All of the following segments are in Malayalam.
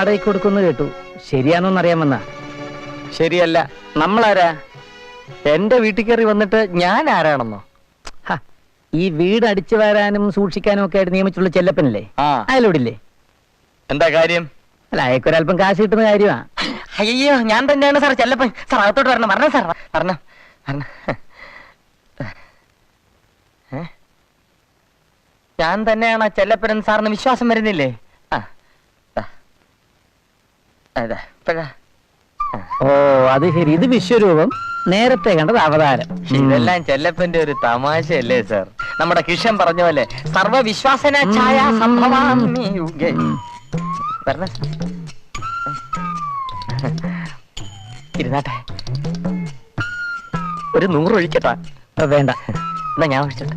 വാടകയ്ക്ക് കൊടുക്കുന്നു കേട്ടു. ശരിയാണോന്ന് അറിയാൻ വന്ന ശരിയല്ല നമ്മളാരാ? എന്റെ വീട്ടിൽ കയറി വന്നിട്ട് ഞാൻ ആരാണെന്നോ ഈ വീട് അടിച്ചു വരാനും സൂക്ഷിക്കാനും ഒക്കെ ആയിട്ട് നിയമിച്ചുള്ള ചെല്ലപ്പനല്ലേ? ആ. അയലോടില്ലേ? എന്താ കാര്യം? അല്ല അയക്കൊരല്പം കാശ് കിട്ടുന്ന കാര്യമാ. അയ്യോ ഞാൻ തന്നെയാണ് സാർ ചെല്ലപ്പൻ. സാർ അകത്തോട്ട് വരണം. വരണം സാർ വരണം. വരണം. ഏ? ഞാൻ തന്നെയാണ് ചെല്ലപ്പൻ സാറിന് വിശ്വാസം വരുന്നില്ലേ. ഓ അത് ശരി. ഇത് വിശ്വരൂപം. നേരത്തെ കണ്ടത് അവതാരം. ഇതെല്ലാം ചെല്ലപ്പന്റെ ഒരു തമാശയല്ലേ സർ? നമ്മുടെ കിഷൻ പറഞ്ഞ പോലെ സർവവിശ്വാസന ഛായ സംഭവാമി യുഗേ. വരണേ. സാർ. ഇരുന്നാട്ടെ. ഒരു നൂറ് ഒഴിക്കട്ടാ. വേണ്ട. എന്നാ ഞാൻ ഒഴിച്ചോട്ടെ.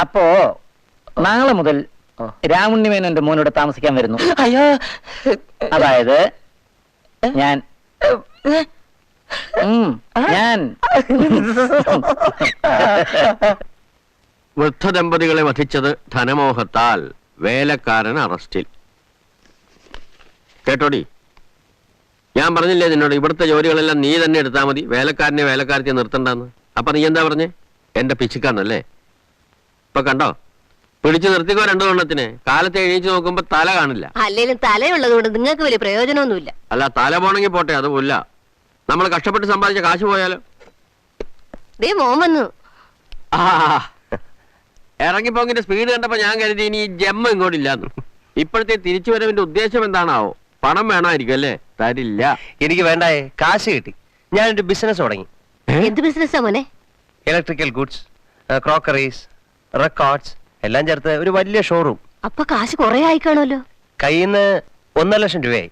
അപ്പോ നാളെ മുതൽ രാമുണ്ണിമേൻ രാമുണ്ണിമേനോന്റെ എന്റെ മോനോട് താമസിക്കാൻ വരുന്നു. അയ്യോ. അതായത് ഞാൻ. ഉം, ഞാൻ. വൃദ്ധദമ്പതികളെ വധിച്ചത് ധനമോഹത്താൽ വേലക്കാരൻ അറസ്റ്റിൽ. കേട്ടോടി? ഞാൻ പറഞ്ഞില്ലേ നിന്നോട് ഇവിടുത്തെ ജോലികളെല്ലാം നീ തന്നെ എടുത്താൽ മതി. വേലക്കാരനെ വേലക്കാരത്തെ നിർത്തണ്ടെന്ന്. അപ്പൊ നീ എന്താ പറഞ്ഞേ? എന്റെ പിച്ചിക്കാന്നല്ലേ ഇപ്പൊ കണ്ടോ? പിടിച്ചു നിർത്തിക്കോ രണ്ടു കൊണ്ണത്തിന് കാലത്തെ എഴുതിച്ചു നോക്കുമ്പോ തല കാണില്ല. അല്ലെങ്കിലും തലയുള്ളത് കൊണ്ട് നിങ്ങൾക്ക് വലിയ പ്രയോജനമൊന്നുമില്ല. അല്ല തല പോണെങ്കിൽ പോട്ടെ അത് പോല നമ്മൾ കഷ്ടപ്പെട്ട് സമ്പാദിച്ച കാശ് പോയാലോ? ദേ മോൻ വന്നു. ആ ഇറങ്ങിപ്പോങ്ങിന്റെ സ്പീഡ് കണ്ടപ്പോ ഞാൻ കരുതി ഇനി ജമ്മ ഇങ്ങോട്ടില്ലാന്ന് ഇപ്പോഴത്തെ തിരിച്ചു വരവിന്റെ ഉദ്ദേശം എന്താണാവോ? പണം വേണമായിരിക്കും അല്ലേ? തരില്ല. എനിക്ക് വേണ്ടായേ കാശ് കിട്ടി. ഞാനൊരു ബിസിനസ് തുടങ്ങി. എന്ത് ബിസിനസ്സാ മോനെ? ഇലക്ട്രിക്കൽ ഗുഡ്സ് ക്രോക്കറീസ് റെക്കോർഡ്സ് എല്ലാം ചേർത്ത് ഒരു വലിയ ഷോറൂം അപ്പൊ കാശ് കുറെ ആയിക്കാണല്ലോ കയ്യിൽ നിന്ന് ഒന്നര ലക്ഷം രൂപയായി.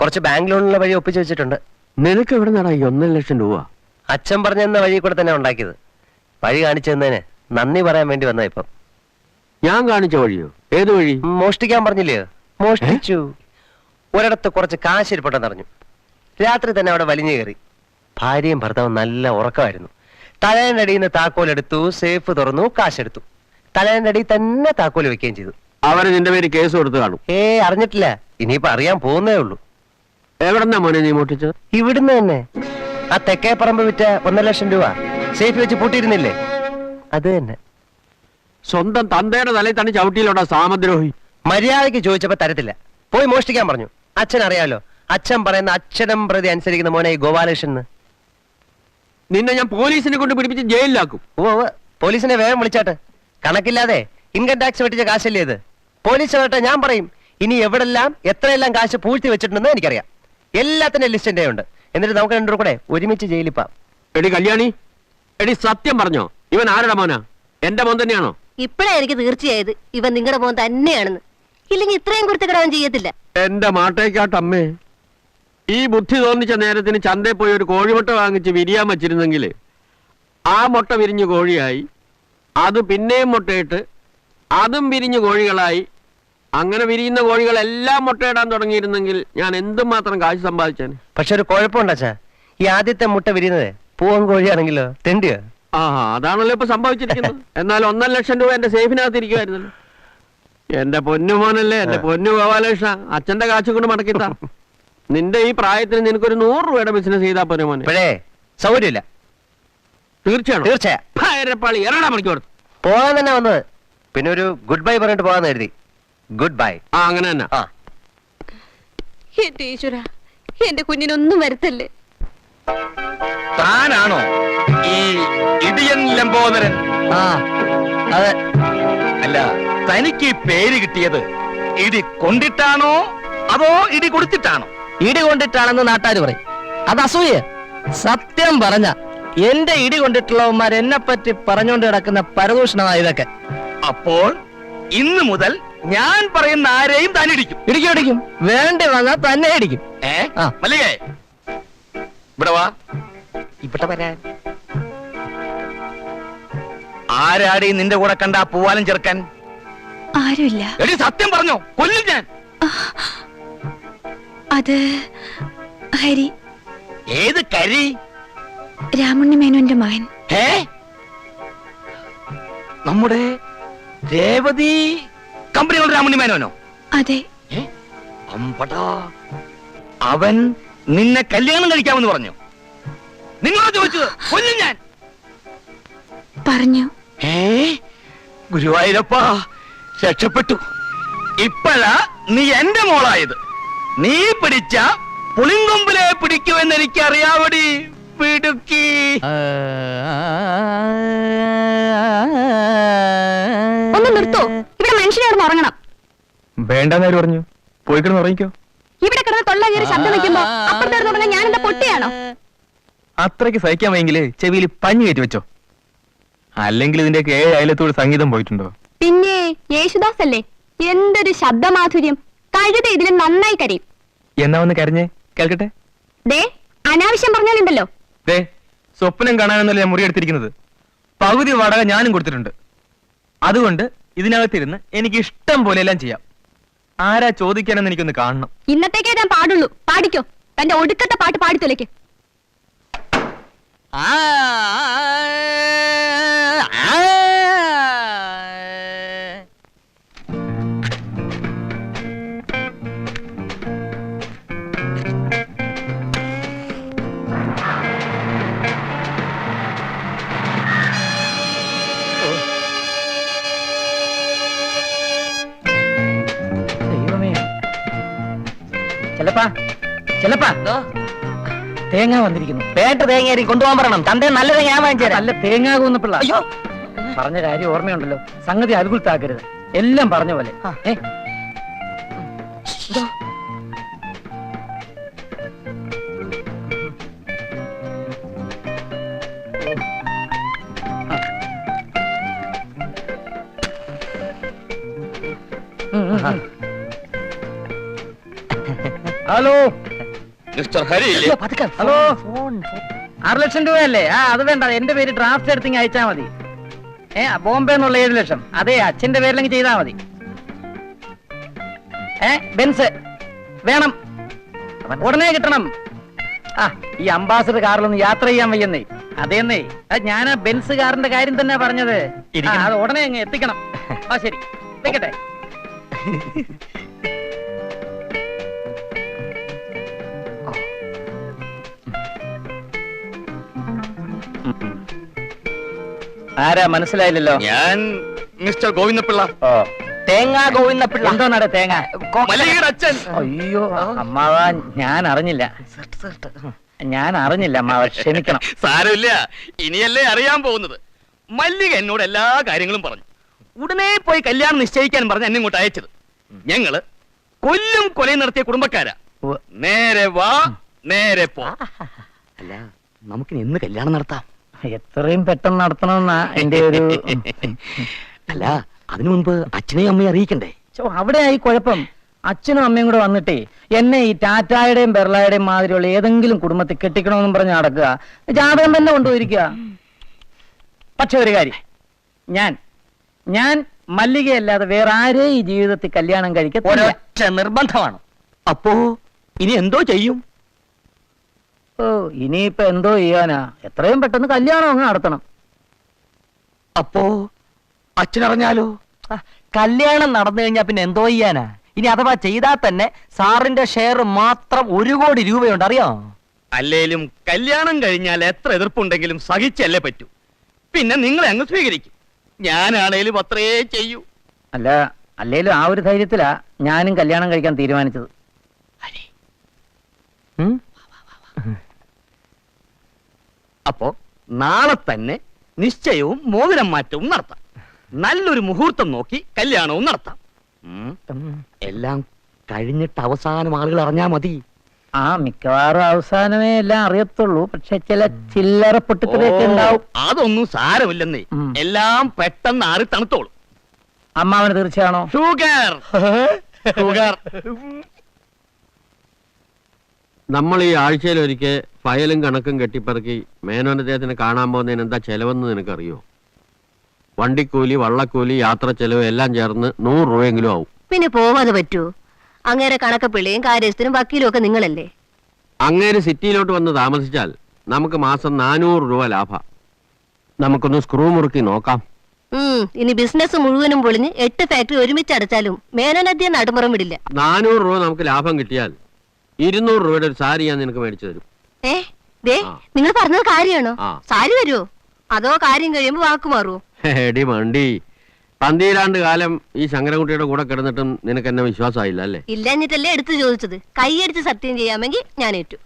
കുറച്ച് ബാങ്ക് ലോണിനുള്ള വഴി ഒപ്പിച്ച് വെച്ചിട്ടുണ്ട്. നിനക്ക് എവിടെ നടാ ഈ ഒന്നര ലക്ഷം രൂപ? അച്ഛൻ പറഞ്ഞെന്ന വഴി കൂടെ തന്നെ ഉണ്ടാക്കിയത്. വഴി കാണിച്ചു തന്നതിന് നന്ദി പറയാൻ വേണ്ടി വന്ന ഇപ്പം. ഞാൻ കാണിച്ച വഴിയോ? ഏത് വഴി? മോഷ്ടിക്കാൻ പറഞ്ഞില്ലേ? മോഷ്ടിച്ചു. ഒരിടത്ത് കുറച്ച് കാശ് ഇരിപ്പുണ്ടെന്ന് പറഞ്ഞു രാത്രി തന്നെ അവിടെ വലിഞ്ഞു കയറി. ഭാര്യയും ഭർത്താവും നല്ല ഉറക്കമായിരുന്നു. തലേനടിയിൽ നിന്ന് താക്കോലെടുത്തു സേഫ് തുറന്നു കാശെടുത്തു. തലേന്റെ തന്നെ താക്കോൽ വെക്കുകയും ചെയ്തു. അവർ നിന്റെ പേര് കേസ് കൊടുത്തു കാണും. ഏ അറിഞ്ഞിട്ടില്ല. ഇനിയിപ്പോ അറിയാൻ പോകുന്നേ ഉള്ളൂ. എവിടെന്നാ മോനെ നീ മോട്ടിച്ചത് ഇവിടുന്ന് തന്നെ. ആ തെക്കേ പറമ്പ് വിറ്റ ഒന്നര ലക്ഷം രൂപ സേഫ് വെച്ച് പൂട്ടിയിരുന്നില്ലേ? അത് തന്നെ. സ്വന്തം തന്തയുടെ തലയിൽ തന്നെ ചവിട്ടിയിലോട്ടാ സാമദ്രോഹി. മര്യാദയ്ക്ക് ചോദിച്ചപ്പോ തരത്തില്ല. പോയി മോഷ്ടിക്കാൻ പറഞ്ഞു. അച്ഛൻ അറിയാലോ അച്ഛൻ പറയുന്ന അച്ഛനം പ്രതി അനുസരിക്കുന്ന മോനെ ഈ ഗോപാലകൃഷ്ണൻ നിന്നെ ഞാൻ പോലീസിനെ കൊണ്ട് പിടിപ്പിച്ച് ജയിലിലാക്കും. ഓ പോലീസിനെ വേഗം വിളിച്ചാട്ട്. കണക്കില്ലാതെ ഇൻകം ടാക്സ് വെട്ടിച്ച കാശല്ലേ ഇത്? പോലീസ് വരട്ടെ ഞാൻ പറയും. ഇനി എവിടെല്ലാം എത്രയെല്ലാം കാശ് പൂഴ്ത്തി വെച്ചിട്ടുണ്ടെന്ന് എനിക്കറിയാം. എല്ലാത്തിന്റെ ലിസ്റ്റ് എന്റെ ഉണ്ട് എന്നിട്ട് നമുക്ക് രണ്ടു കൂടെ ഒരുമിച്ച് ജയിലിപ്പാം എടി കല്യാണി എടി സത്യം പറഞ്ഞോ ഇവൻ ആരുടെ മോനാ? എന്റെ മോൻ തന്നെയാണോ? ഇപ്പഴാ എനിക്ക് തീർച്ചയായത്. ഇവൻ നിങ്ങളുടെ മോൻ തന്നെയാണെന്ന്. ഇല്ലെങ്കിൽ ഇത്രയും കുരുത്തക്കിടവൻ ചെയ്യത്തില്ല. എന്റെ മാട്ടേക്കാട്ടമ്മേ ഈ ബുദ്ധി തോന്നിച്ച നേരത്തിന് ചന്തയിൽ പോയി ഒരു കോഴിമുട്ട വാങ്ങിച്ച് വിരിയാൻ വച്ചിരുന്നെങ്കിൽ ആ മുട്ട വിരിഞ്ഞ് കോഴിയായി. അത് പിന്നെയും മുട്ടയിട്ട് അതും വിരിഞ്ഞ് കോഴികളായി. അങ്ങനെ വിരിയുന്ന കോഴികളെല്ലാം മുട്ടയിടാൻ തുടങ്ങിയിരുന്നെങ്കിൽ ഞാൻ എന്തുമാത്രം കാശ് സമ്പാദിച്ചേനെ? പക്ഷെ ഒരു കുഴപ്പമുണ്ടാ ഈ ആദ്യത്തെ മുട്ട വിരിയുന്നത് പൂവൻ കോഴിയാണെങ്കിലോ തെണ്ടിയോ? ആ അതാണല്ലോ ഇപ്പൊ സംഭവിച്ചിരിക്കുന്നത്. എന്നാൽ ഒന്നര ലക്ഷം രൂപ എന്റെ സേഫിനകത്ത് ഇരിക്കുമായിരുന്നല്ലോ എന്റെ പൊന്നു മോനല്ലേ എന്റെ പൊന്നു ഗോപാലകൃഷ്ണ അച്ഛന്റെ കാശ് കൊണ്ട് മടക്കിത്താ. നിന്റെ ഈ പ്രായത്തിന് നിനക്കൊരു നൂറ് രൂപയുടെ ബിസിനസ് ചെയ്താ പോരെ മോനെ. ഇപ്പോഴേ സൗകര്യമില്ല. തീർച്ചയാണോ തീർച്ചയാ ഭയരപ്പാളി എറടാ മണിക്കൂർ പോകാൻ തന്നെ വന്നത്. പിന്നെ ഒരു ഗുഡ് ബൈ പറഞ്ഞിട്ട് പോകാൻ എഴുതി ഗുഡ് ബൈ ആ അങ്ങനെ തന്നെ. ആ. എന്റെ ഈശ്വര എന്റെ കുഞ്ഞിനൊന്നും വരുത്തല്ലേ? താനാണോ ഈ ഇടിയൻ ലംബോദരൻ? ആ അതെ. അല്ല തനിക്ക് ഈ പേര് കിട്ടിയത് ഇടി കൊണ്ടിട്ടാണോ അതോ ഇടി കൊടുത്തിട്ടാണോ? ഇടി കൊണ്ടിട്ടാണെന്ന് നാട്ടാര് പറയും. അത് അസൂയ. സത്യം പറഞ്ഞ എന്റെ ഇടി കൊണ്ടിട്ടുള്ളവന്മാർ എന്നെ പറ്റി പറഞ്ഞുകൊണ്ട് കിടക്കുന്ന പരദൂഷണമാണ് ഇതൊക്കെ. അപ്പോൾ ഇന്ന് മുതൽ ഞാൻ പറയുന്ന ആരെയും താൻ ഇടിക്കും. ഇടിക്കും ഇടിക്കും. വേണ്ടി വന്നാൽ തന്നെ ഇടിക്കും. ഏ? ആ. മല്ലികേ ഇവിടെ വാ. ഇവിടെ വരാൻ. ആരാടി നിന്റെ കൂടെ കണ്ട ആ പൂവാലം ചെറുക്കൻ? ആരുമില്ല. എടി സത്യം പറഞ്ഞോ കൊല്ലും ഞാൻ. അത് ഹരി. ഏത് കരി? രാമുണ്ണി മേനോന്റെ മകൻ. ഏ നമ്മുടെ രേവതി കമ്പനികളുടെ രാമുണ്ണി മേനോനോ? അതെ? അമ്പടാ. അവൻ നിന്നെ കല്യാണം കഴിക്കാമെന്ന് പറഞ്ഞു. നിങ്ങളോട് ചോദിച്ചത്? കൊല്ലും ഞാൻ. പറഞ്ഞു. ഏ ഗുരുവായൂരപ്പ രക്ഷപ്പെട്ടു. ഇപ്പഴാ നീ എന്റെ മോളായത്. നീ പിടിച്ച പുളിങ്കൊമ്പിലെ പിടിക്കുമെന്ന് എനിക്ക് അറിയാവടി പിടുക്കി. ഒന്ന് നിർത്തോ. ഇവിടെ മനുഷ്യനെ കിടന്ന് ഉറങ്ങണം. വേണ്ടെന്നാര് പറഞ്ഞു? പോയി കിടന്ന് ഉറങ്ങിക്കോ. ഇവിടെ കിടന്ന് തൊള്ള കയറി ശബ്ദം വെക്കുമ്പോ അപ്പുറത്തെ കിടന്ന് ഞാൻ എന്താ പൊട്ടിയാണോ? അത്രയ്ക്ക് സഹിക്കാൻ വയ്യെങ്കിൽ ചെവിയിൽ പഞ്ഞു കയറ്റി വെച്ചോ. അല്ലെങ്കിൽ ഇതിന്റെ ഏഴ് അയലത്തോട് സംഗീതം പോയിട്ടുണ്ടോ? പിന്നെ യേശുദാസ് അല്ലേ എന്തൊരു ശബ്ദമാധുര്യം. കഴുത ഇതിലും നന്നായി കരയും. എന്നാ ഒന്ന് കരഞ്ഞേ? കേൾക്കട്ടെ? ദേ അനാവശ്യം പറഞ്ഞാലുണ്ടല്ലോ. ദേ സ്വപ്നം കാണാനെന്നല്ല ഞാൻ മുറിയെടുത്തിരിക്കുന്നത് പകുതി വാടക ഞാനും കൊടുത്തിട്ടുണ്ട്. അതുകൊണ്ട് ഇതിനകത്തിരുന്ന് എനിക്ക് ഇഷ്ടം പോലെ എല്ലാം ചെയ്യാം. ആരാ ചോദിക്കാനെന്ന് എനിക്കൊന്ന് കാണണം. ഇന്നത്തേക്കേ ഞാൻ പാടുള്ളൂ. പാടിക്കോ. തന്റെ ഒടുക്കത്തെ പാട്ട് പാടിത്തൊലയ്ക്ക്. ദൈവമേ തേങ്ങ വന്നിരിക്കുന്നു. പേട്ട് തേങ്ങ കൊണ്ടുപോകാൻ പറയണം. തന്റെ നല്ല തേങ്ങ ഞാൻ വാങ്ങിച്ചു തരാം. നല്ല തേങ്ങ പിള്ള. അയ്യോ. പറഞ്ഞ കാര്യം ഓർമ്മയുണ്ടല്ലോ. സംഗതി അൽകുൽത്താക്കരുത് എല്ലാം പറഞ്ഞ പോലെ. ഏ? ഹലോ. മിസ്റ്റർ ഹരി. ഹലോ? ആറ് ലക്ഷം രൂപയല്ലേ? ആ അത് വേണ്ട. എന്റെ പേര് ഡ്രാഫ്റ്റ് എടുത്തിങ് അയച്ചാ മതി. ഏ ബോംബെ എന്നുള്ള ഏഴ് ലക്ഷം. അതെ അച്ഛന്റെ പേരിലെങ്കിൽ ചെയ്താ മതി. ഏ ബെൻസ് വേണം. ഉടനെ കിട്ടണം. ആ ഈ അംബാസഡർ കാറിലൊന്ന് യാത്ര ചെയ്യാൻ വയ്യെന്നേ. അതേന്നേ. അത് ഞാൻ ആ ബെൻസ് കാറിന്റെ കാര്യം തന്നെ പറഞ്ഞത്. അത് ഉടനെ അങ്ങ് എത്തിക്കണം. ആ ശരി. വെക്കട്ടെ. ആരാ മനസ്സിലായില്ലല്ലോ? ഞാൻ മിസ്റ്റർ ഗോവിന്ദപിള്ള. തേങ്ങ ഗോവിന്ദപ്പിള്ള എന്തോ നട തേങ്ങ? മല്ലികയുടെ അച്ഛൻ. അയ്യോ അമ്മാവ ഞാൻ അറിഞ്ഞില്ല. ഞാൻ അറിഞ്ഞില്ല അമ്മാവ ക്ഷമിക്കണം. സാരമില്ല ഇനിയല്ലേ അറിയാൻ പോകുന്നത്. മല്ലിക എന്നോട് എല്ലാ കാര്യങ്ങളും പറഞ്ഞു. ഉടനെ പോയി കല്യാണം നിശ്ചയിക്കാൻ പറഞ്ഞ് എന്നെ ഇങ്ങോട്ട് അയച്ചത്. ഞങ്ങൾ കൊല്ലും കൊലയും നടത്തിയ കുടുംബക്കാരാ. നേരെ വാ നേരെ പോ. അല്ല നമുക്കിനി എന്ന് കല്യാണം നടത്താം. എത്രയും പെട്ടെന്ന് നടത്തണമെന്നാ എന്റെ ഒരു അല്ല അതിനു മുൻപ് അച്ഛനെയും അമ്മയും അറിയിക്കണ്ടേ? ചോ അവിടെ ആയി കുഴപ്പം. അച്ഛനും അമ്മയും കൂടെ വന്നിട്ടേ എന്നെ ഈ ടാറ്റായുടെയും ബെർളായുടെയും മാതിരിയുള്ള ഏതെങ്കിലും കുടുംബത്തിൽ കെട്ടിക്കണമെന്നും പറഞ്ഞ് നടക്കുക. ജാതകം തന്നെ കൊണ്ടുപോയിരിക്കുക. പക്ഷെ ഒരു കാര്യം. ഞാൻ ഞാൻ മല്ലികയല്ലാതെ വേറെ ആരെയും ഈ ജീവിതത്തിൽ കല്യാണം കഴിക്കത്തില്ല. ഒരൊറ്റ നിർബന്ധമാണ്. അപ്പോ ഇനി എന്തോ ചെയ്യും? ഓ ഇനിയിപ്പോ എന്തോ ചെയ്യാനാ? എത്രയും പെട്ടെന്ന് കല്യാണം അങ്ങ് നടത്തണം. അപ്പോ അച്ഛനറിഞ്ഞാലോ? ആ, കല്യാണം നടന്നു കഴിഞ്ഞാ പിന്നെ എന്തോ ചെയ്യാനാ? ഇനി അഥവാ ചെയ്താൽ തന്നെ സാറിന്റെ ഷെയർ മാത്രം ഒരു കോടി രൂപയുണ്ട് അറിയോ? അല്ലേലും കല്യാണം കഴിഞ്ഞാൽ എത്ര എതിർപ്പുണ്ടെങ്കിലും സഹിച്ചല്ലേ പറ്റൂ. പിന്നെ നിങ്ങൾ അങ്ങ് സ്വീകരിക്കും. ഞാനാണേലും അത്രേ ചെയ്യൂ. അല്ല അല്ലേലും ആ ഒരു ധൈര്യത്തിലാ ഞാനും കല്യാണം കഴിക്കാൻ തീരുമാനിച്ചത്. ഉം? അപ്പോ നാളെ തന്നെ നിശ്ചയവും മോതിരം മാറ്റവും നടത്താം. നല്ലൊരു മുഹൂർത്തം നോക്കി കല്യാണവും നടത്താം. എല്ലാം കഴിഞ്ഞിട്ട് അവസാനം ആളുകൾ അറിഞ്ഞാ മതി. ആ മിക്കവാറും അവസാനമേ എല്ലാം അറിയത്തുള്ളൂ. പക്ഷെ ചില ചില്ലറ പൊട്ടിത്തെറിയൊക്കെ ഉണ്ടാവും. അതൊന്നും സാരമില്ലെന്നേ. ഉം. എല്ലാം പെട്ടെന്ന് ആറി തണുത്തോളൂ. അമ്മാവന് തീർച്ചയാണോ? ഷുഗർ. ഷുഗർ. നമ്മൾ ഈ ആഴ്ചയിൽ ഒരിക്കൽ ഫയലും കണക്കും കെട്ടിപ്പറക്കി മേനോൻ അദ്ദേഹത്തിന് കാണാൻ പോകുന്നതിന് എന്താ ചെലവെന്ന് നിനക്കറിയോ? വണ്ടിക്കൂലി വള്ളക്കൂലി യാത്ര ചെലവ് എല്ലാം ചേർന്ന് നൂറ് രൂപയെങ്കിലും ആവും. പിന്നെ പോവാതെ പറ്റൂ. അങ്ങേരെ കണക്കപ്പിള്ളിയും കാര്യസ്ഥനും വക്കീലും ഒക്കെ നിങ്ങളല്ലേ? അങ്ങേര് സിറ്റിയിലോട്ട് വന്ന് താമസിച്ചാൽ നമുക്ക് മാസം നാനൂറ് രൂപ ലാഭ. നമുക്കൊന്ന് സ്ക്രൂ മുറുക്കി നോക്കാം. ഉം ഇനി ബിസിനസ് മുഴുവനും പൊളിഞ്ഞ് എട്ട് ഫാക്ടറി ഒരുമിച്ച് അടച്ചാലും മേനോനദ്യം നടുമുറം വിടില്ല. നാനൂറ് രൂപ നമുക്ക് ലാഭം കിട്ടിയാൽ ഇരുന്നൂറ് രൂപയുടെ ഒരു സാരി ഞാൻ നിനക്ക് മേടിച്ചു തരും ഏ ദേ. നിങ്ങൾ പറഞ്ഞത് കാര്യമാണോ സാരി വരുമോ അതോ കാര്യം കഴിയുമ്പോ വാക്ക് മാറുമോ എടി മണ്ടി പന്തീരാണ്ട് കാലം ഈ ശങ്കരൻകുട്ടിയുടെ കൂടെ കിടന്നിട്ടും നിനക്ക് എന്നെ വിശ്വാസമായില്ല അല്ലേ ഇല്ലഞ്ഞിട്ടല്ലേ എടുത്തു ചോദിച്ചത് കൈയടിച്ച് സത്യം ചെയ്യാമെങ്കിൽ ഞാൻ ഏറ്റു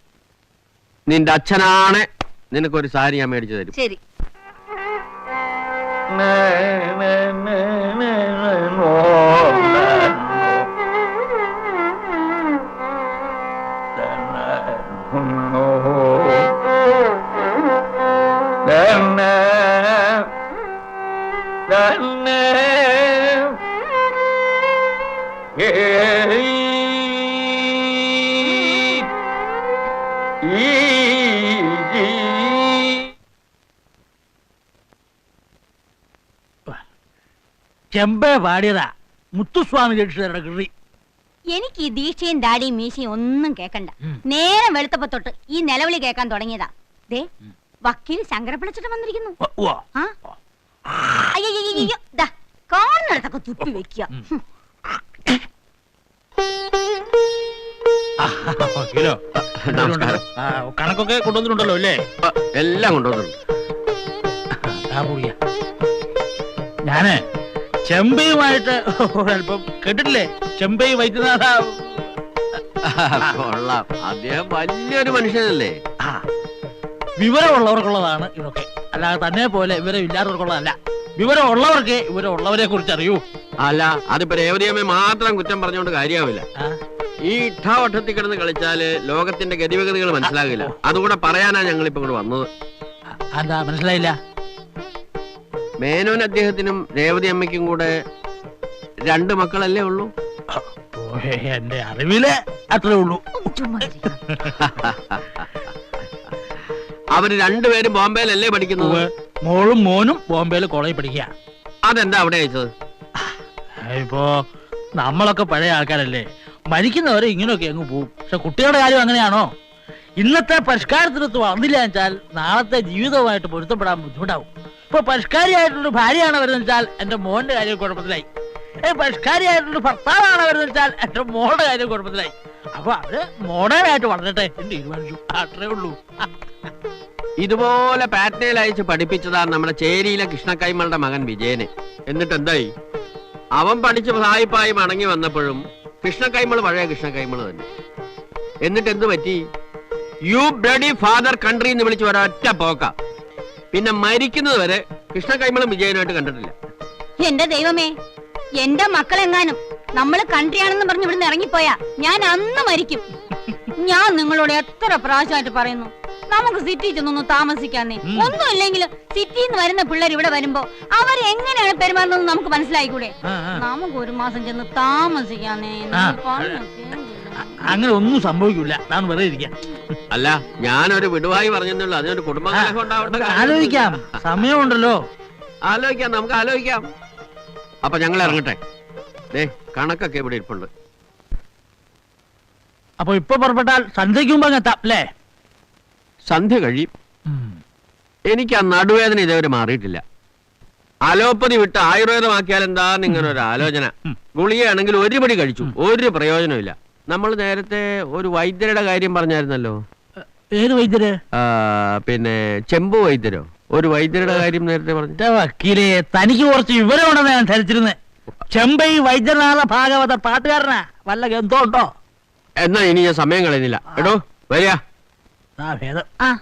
നിന്റെ അച്ഛനാണ് നിനക്കൊരു സാരി ഞാൻ മേടിച്ചു തരും ശരി ചെമ്പേ പാടിയതാ. മുത്തുസ്വാമി രക്ഷിതരുടെ കൃതി. എനിക്ക് ഈ ദീക്ഷയും ദാടിയും മീശയും ഒന്നും കേക്കണ്ട. നേരം വെളുത്തപ്പോ തൊട്ട് ഈ നിലവിളി കേൾക്കാൻ തുടങ്ങിയതാ. ദേ വക്കീൽ ശങ്കരപ്പിളച്ചിട്ട് വന്നിരിക്കുന്നു. അയ്യോ തുപ്പി വെക്കുക. വക്കീലോ, നമസ്കാരം. ആ, കണക്കൊക്കെ കൊണ്ടുവന്നിട്ടുണ്ടല്ലോ അല്ലേ? ആ, എല്ലാം കൊണ്ടുവന്നിട്ടുണ്ട്. ആ. ഞാൻ ചെമ്പയുമായിട്ട് ഒരല്പം കേട്ടിട്ടില്ലേ? ചെമ്പൈ വൈദ്യനാഥ. കൊള്ളാം. അദ്ദേഹം വലിയൊരു മനുഷ്യനല്ലേ? ആ വിവരമുള്ളവർക്കുള്ളതാണ് ഇതൊക്കെ. അല്ലാതെ തന്നെ പോലെ വിവരം ഇല്ലാത്തവർക്കുള്ളതല്ല വിവരമുള്ളവർക്ക് ഇവരുള്ളവരെ കുറിച്ച് അറിയൂ അല്ല അതിപ്പോ രേവതിയമ്മ മാത്രം കുറ്റം പറഞ്ഞുകൊണ്ട് കാര്യമാവില്ല ആ, ഈ ഇട്ടാവട്ടത്തിൽ കിടന്ന് കളിച്ചാൽ ലോകത്തിന്റെ ഗതിവിഗതികൾ മനസ്സിലാകില്ല. അതുകൂടെ പറയാനാ ഞങ്ങൾ ഇപ്പൊ ഇങ്ങോട്ട് വന്നത്. അതാ മനസ്സിലായില്ല. മേനോൻ അദ്ദേഹത്തിനും രേവതി അമ്മയ്ക്കും കൂടെ രണ്ട് മക്കളല്ലേ ഉള്ളൂ? എന്റെ അറിവിൽ അത്രേ ഉള്ളൂ. അവർ രണ്ടുപേരും ബോംബെയിലല്ലേ പഠിക്കുന്നത്. മോളും മോനും ബോംബെയിൽ കോളേജിൽ പഠിക്കുക അതെന്താ അവിടെ അയച്ചത് ഇപ്പോ നമ്മളൊക്കെ പഴയ ആൾക്കാരല്ലേ. മരിക്കുന്നവരെ ഇങ്ങനെയൊക്കെ അങ്ങ് പോവും. പക്ഷെ കുട്ടികളുടെ കാര്യം അങ്ങനെയാണോ? ഇന്നത്തെ പരിഷ്കാരത്തിനൊത്ത് വളർന്നില്ല വെച്ചാൽ നാളത്തെ ജീവിതവുമായിട്ട് പൊരുത്തപ്പെടാൻ ബുദ്ധിമുട്ടാവും. ഇപ്പൊ പരിഷ്കാരിയായിട്ടുള്ള ഭാര്യയാണ് വരുന്നത് വെച്ചാൽ എന്റെ മോന്റെ കാര്യം കുഴപ്പത്തിലായി. പരിഷ്കാരിയായിട്ടുള്ള ഭർത്താവാണ് വരുന്നത് വെച്ചാൽ എന്റെ മോളുടെ കാര്യം കുഴപ്പത്തിലായി. അപ്പൊ അവർ മോഡേൺ ആയിട്ട് വളരട്ടെ എന്ന് തീരുമാനിച്ചു. അത്രേ ഉള്ളൂ. ഇതുപോലെ പാറ്റ്നയിൽ അയച്ച് പഠിപ്പിച്ചതാ നമ്മുടെ ചേരിയിലെ കൃഷ്ണക്കൈമളുടെ മകൻ വിജയനെ. എന്നിട്ട് എന്തായി അവൻ പഠിച്ച് സായിപ്പായി മടങ്ങി വന്നപ്പോഴും കൃഷ്ണക്കൈമൾ പഴയ കൃഷ്ണക്കൈമൾ തന്നെ. എന്നിട്ട് എന്ത് പറ്റി? യു ബ്ലഡി ഫാദർ കൺട്രി എന്ന് വിളിച്ച് ഒരൊറ്റ പോക്ക. പിന്നെ മരിക്കുന്നത് വരെ കൃഷ്ണക്കൈമളും വിജയനായിട്ട് കണ്ടിട്ടില്ല. എന്റെ ദൈവമേ എന്റെ മക്കളെങ്ങാനും നമ്മൾ കൺട്രിയാണെന്ന് പറഞ്ഞ് ഇവിടുന്ന് ഇറങ്ങിപ്പോയാ ഞാൻ അന്ന് മരിക്കും. ഞാൻ നിങ്ങളോട് എത്ര പ്രാവശ്യമായിട്ട് പറയുന്നു? നമുക്ക് സിറ്റി ചെന്നൊന്ന് താമസിക്കാന്നേ ഒന്നും ഇല്ലെങ്കിലും സിറ്റിയിൽ നിന്ന് വരുന്ന പിള്ളേർ ഇവിടെ വരുമ്പോ അവർ എങ്ങനെയാണ് പെരുമാറുന്നത് നമുക്ക് മനസ്സിലായിക്കൂടെ. നമുക്ക് ഒരു മാസം ചെന്ന് താമസിക്കാന്നേ അങ്ങനെ ഒന്നും സംഭവിക്കില്ല താൻ വെറുതെ ഇരിക്കാം. അല്ല ഞാനൊരു വിടുവായി പറഞ്ഞെന്നുള്ളൂ. അതിനൊരു കുടുംബകലഹം ആലോചിക്കാം. സമയമുണ്ടല്ലോ. ആലോചിക്കാം നമുക്ക് ആലോചിക്കാം. അപ്പൊ ഞങ്ങൾ ഇറങ്ങട്ടെ. ദേ കണക്കൊക്കെ ഇവിടെ ഇരിപ്പുണ്ട്. അപ്പൊ ഇപ്പൊ പുറപ്പെട്ടാൽ സന്ധ്യയ്ക്ക് മുമ്പ് അങ്ങ് എത്താം അല്ലേ? സന്ധ്യ കഴിയും. എനിക്ക് ആ നടുവേദന ഇതേവരെ മാറിയിട്ടില്ല. അലോപ്പതി വിട്ട് ആയുർവേദമാക്കിയാൽ എന്താ നിങ്ങളുടെ ഒരു ആലോചന ഗുളികയാണെങ്കിൽ ഒരു പടി കഴിച്ചു. ഒരു പ്രയോജനമില്ല നമ്മൾ നേരത്തെ ഒരു വൈദ്യരുടെ കാര്യം പറഞ്ഞായിരുന്നല്ലോ? ഏത് വൈദ്യര്? പിന്നെ ചെമ്പു വൈദ്യരോ? ഒരു വൈദ്യരുടെ കാര്യം നേരത്തെ പറഞ്ഞു. വക്കീലെ തനിക്ക് കുറച്ച് വിവരമുണ്ടെന്ന് ഞാൻ ധരിച്ചിരുന്നത് ചെമ്പൈ വൈദ്യനാഥ ഭാഗവത പാട്ടുകാരനാ. വല്ല ഉണ്ടോ എന്നാ ഇനി ഞാൻ സമയം കളയുന്നില്ല. എടോ വരിക. ആ ഭേദം. ആ.